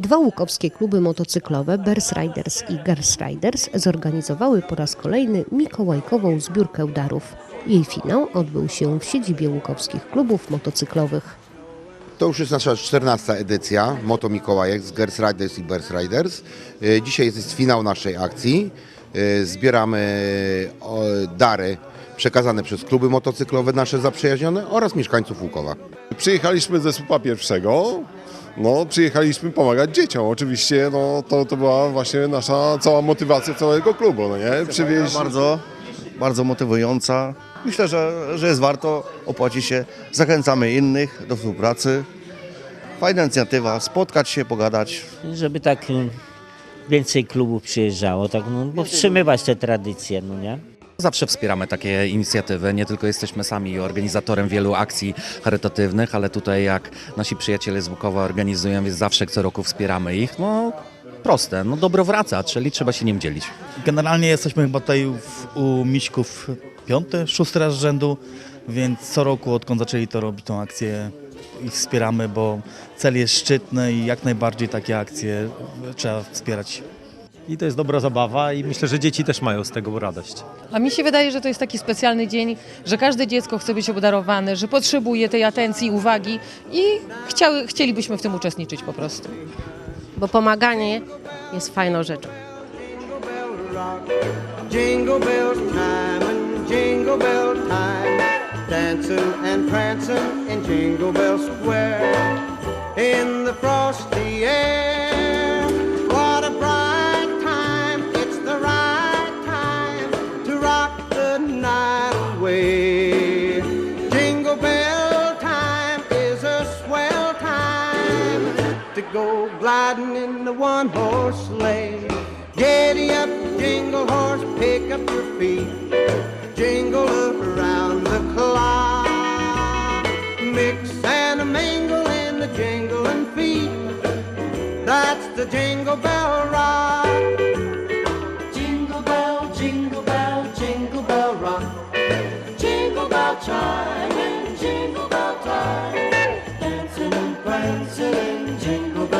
Dwa łukowskie kluby motocyklowe Bears Riders i Girls Riders zorganizowały po raz kolejny mikołajkową zbiórkę darów. Jej finał odbył się w siedzibie łukowskich klubów motocyklowych. To już jest nasza 14 edycja Moto Mikołajek z Girls Riders i Bears Riders. E, Dzisiaj jest finał naszej akcji. E, Zbieramy dary przekazane przez kluby motocyklowe nasze zaprzyjaźnione oraz mieszkańców Łukowa. Przyjechaliśmy ze słupa pierwszego. No, przyjechaliśmy pomagać dzieciom. Oczywiście no, to, to była właśnie nasza cała motywacja całego klubu, no nie? Przywieźć... Bardzo, bardzo motywująca. Myślę, że, że jest warto, opłaci się. Zachęcamy innych do współpracy. Fajna inicjatywa, spotkać się, pogadać. żeby tak y, więcej klubów przyjeżdżało, tak, no, bo wstrzymywać te tradycje, no nie? Zawsze wspieramy takie inicjatywy. Nie tylko jesteśmy sami organizatorem wielu akcji charytatywnych, ale tutaj jak nasi przyjaciele z Łukowa organizują, więc zawsze co roku wspieramy ich. No proste, no dobro wraca, czyli trzeba się nim dzielić. Generalnie jesteśmy chyba tutaj w, u Miśków piąty, szósty raz rzędu, więc co roku odkąd zaczęli to robić tą akcję ich wspieramy, bo cel jest szczytny i jak najbardziej takie akcje trzeba wspierać. I to jest dobra zabawa i myślę, że dzieci też mają z tego radość. A mi się wydaje, że to jest taki specjalny dzień, że każde dziecko chce być obdarowane, że potrzebuje tej atencji, uwagi i chciały, chcielibyśmy w tym uczestniczyć po prostu. bo pomaganie jest fajną rzeczą. Jingle bell time and jingle bell time, dancing and prancing in Jingle Bell Square. Gliding in the one-horse sleigh. Giddy up, jingle horse, pick up your feet. Jingle around the clock. Mix and a mingle in the jingling feet. That's the jingle bell rock. Jingle bell, jingle bell, jingle bell rock. Jingle bell chime and jingle bell time. Dancing and prancing in Jingle Bell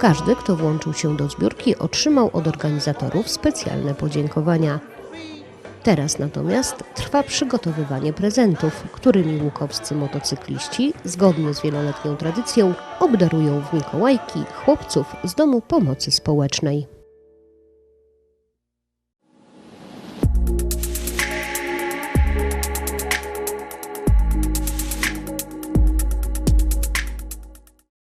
Każdy, kto włączył się do zbiórki, otrzymał od organizatorów specjalne podziękowania. Teraz natomiast trwa przygotowywanie prezentów, którymi łukowscy motocykliści, zgodnie z wieloletnią tradycją, obdarują w Mikołajki chłopców z Domu Pomocy Społecznej.